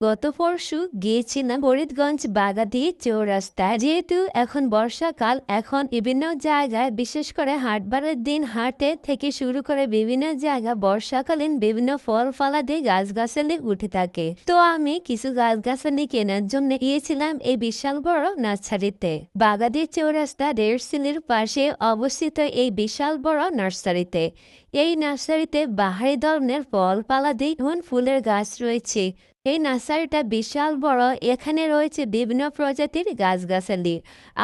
গত পরশু গিয়েছিলাম ফরিদগঞ্জ বাগাদি চৌরাস্তায়। যেহেতু এখন বর্ষাকাল, এখন বিভিন্ন জায়গায়, বিশেষ করে হাটবারের দিন হাটে থেকে শুরু করে বিভিন্ন জায়গা বর্ষাকালীন বিভিন্ন ফল ফলাদি গাছগাছালি উঠে থাকে। তো আমি কিছু গাছগাছালি কেনার জন্য গিয়েছিলাম এই বিশাল বড় নার্সারিতে। বাগাদি চৌরাস্তা রেলসিলির পাশে অবস্থিত এই বিশাল বড় নার্সারিতে। এই নার্সারিতে বাহারি ধরনের ফল পালাদি এবং ফুলের গাছ রয়েছে। এই নার্সারিটা বিশাল বড়, এখানে রয়েছে বিভিন্ন প্রজাতির গাছগাছালি।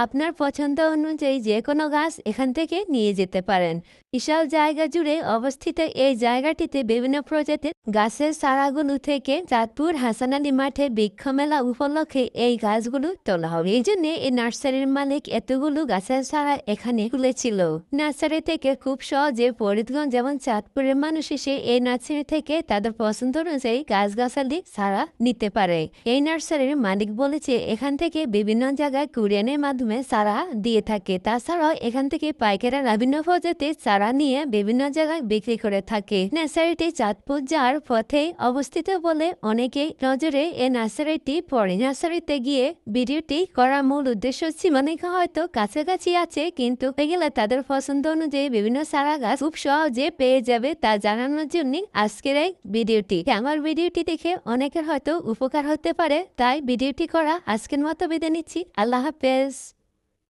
আপনার পছন্দ অনুযায়ী যে কোনো গাছ এখান থেকে নিয়ে যেতে পারেন। বিশাল জায়গা জুড়ে অবস্থিত এই জায়গাটিতে বিভিন্ন প্রজাতির গাছের চারাগুলো থেকে চাঁদপুর হাসান আলী মাঠে বৃক্ষ মেলা উপলক্ষে এই গাছগুলো তোলা হবে এই জন্য এই নার্সারির মালিক এতগুলো গাছের চারা এখানে তুলেছিল। নার্সারি থেকে খুব সহজে ফরিদগঞ্জ যেমন চাঁদপুরের মানুষ এসে এই নার্সারি থেকে তাদের পছন্দ অনুযায়ী গাছগাছালি সারা নিতে পারে। এই নার্সারির মালিক বলেছে, এখান থেকে বিভিন্ন জায়গায় কুরিয়ানের মাধ্যমে সারা দিয়ে থাকে। তাছাড়াও এখান থেকে পাইকাররা বিভিন্ন প্রজাতির চারা নিয়ে বিভিন্ন জায়গায় বিক্রি করে থাকে। নার্সারিটি চাঁদপুর যাওয়ার পথে অবস্থিত বলে অনেকেই নজরে এই নার্সারিটি পড়ে। নার্সারিতে গিয়ে ভিডিওটি করার মূল উদ্দেশ্য অনেকে হয়তো কাছাকাছি আছে, কিন্তু গেলে তাদের পছন্দ অনুযায়ী বিভিন্ন সারা গাছ খুব সহজে পেয়ে যাবে তা জানানোর জন্য আজকের এই ভিডিওটি। আমার ভিডিওটি দেখে অনেকের হয়তো উপকার হতে পারে, তাই ভিডিওটি করা আজকের মতো বেঁধে নিচ্ছি। আল্লাহ হাফেজ।